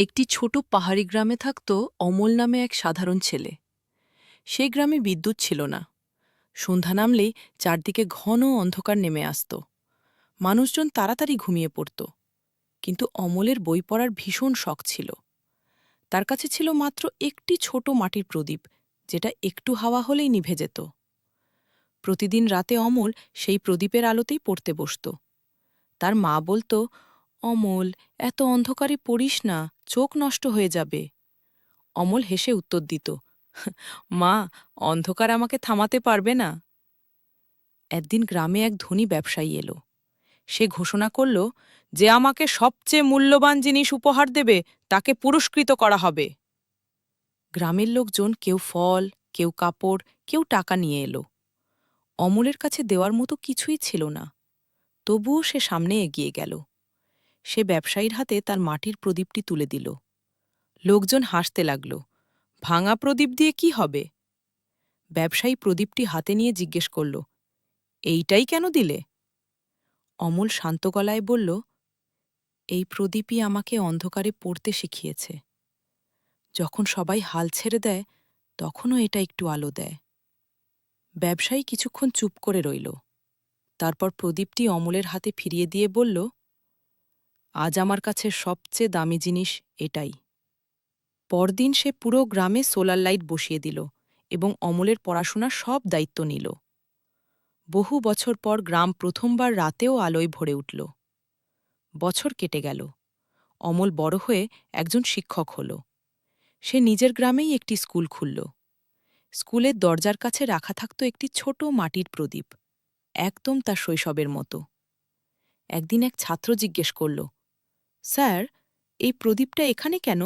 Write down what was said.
একটি ছোট পাহাড়ি গ্রামে থাকত অমল নামে এক সাধারণ ছেলে। সেই গ্রামে বিদ্যুৎ ছিল না। সন্ধ্যা নামলেই চারদিকে ঘন অন্ধকার নেমে আসত। মানুষজন তাড়াতাড়ি ঘুমিয়ে পড়ত। কিন্তু অমলের বই পড়ার ভীষণ শখ ছিল। তার কাছে ছিল মাত্র একটি ছোট মাটির প্রদীপ, যেটা একটু হাওয়া হলেই নিভে যেত। প্রতিদিন রাতে অমল সেই প্রদীপের আলোতেই পড়তে বসত। তার মা বলতো অমল, এত অন্ধকারে পড়িস না, চোখ নষ্ট হয়ে যাবে। অমল হেসে উত্তর দিত, মা, অন্ধকার আমাকে থামাতে পারবে না? একদিন গ্রামে এক ধনী ব্যবসায়ী এলো। সে ঘোষণা করল যে আমাকে সবচেয়ে মূল্যবান জিনিস উপহার দেবে, তাকে পুরস্কৃত করা হবে। গ্রামের লোকজন কেউ ফল, কেউ কাপড়, কেউ টাকা নিয়ে এলো। অমলের কাছে দেওয়ার মতো কিছুই ছিল না। তবুও সে সামনে এগিয়ে গেল। সে ব্যবসায়ীর হাতে তার মাটির প্রদীপটি তুলে দিল। লোকজন হাসতে লাগল, ভাঙা প্রদীপ দিয়ে কি হবে? ব্যবসায়ী প্রদীপটি হাতে নিয়ে জিজ্ঞেস করল, এইটাই কেন দিলে? অমল শান্ত গলায় বলল, এই প্রদীপই আমাকে অন্ধকারে পড়তে শিখিয়েছে। যখন সবাই হাল ছেড়ে দেয়, তখনও এটা একটু আলো দেয়। ব্যবসায়ী কিছুক্ষণ চুপ করে রইল। তারপর প্রদীপটি অমলের হাতে ফিরিয়ে দিয়ে বলল আজ আমার কাছে সবচেয়ে দামি জিনিস এটাই। পরদিন সে পুরো গ্রামে সোলার লাইট বসিয়ে দিল এবং অমলের পড়াশোনার সব দায়িত্ব নিল। বহু বছর পর গ্রাম প্রথমবার রাতেও আলোয় ভরে উঠল। বছর কেটে গেল। অমল বড় হয়ে একজন শিক্ষক হল। সে নিজের গ্রামেই একটি স্কুল খুলল। স্কুলের দরজার কাছে রাখা থাকত একটি ছোট মাটির প্রদীপ। একদম তার শৈশবের মতো। একদিন এক ছাত্র জিজ্ঞেস করল স্যার এই প্রদীপটা এখানে কেন?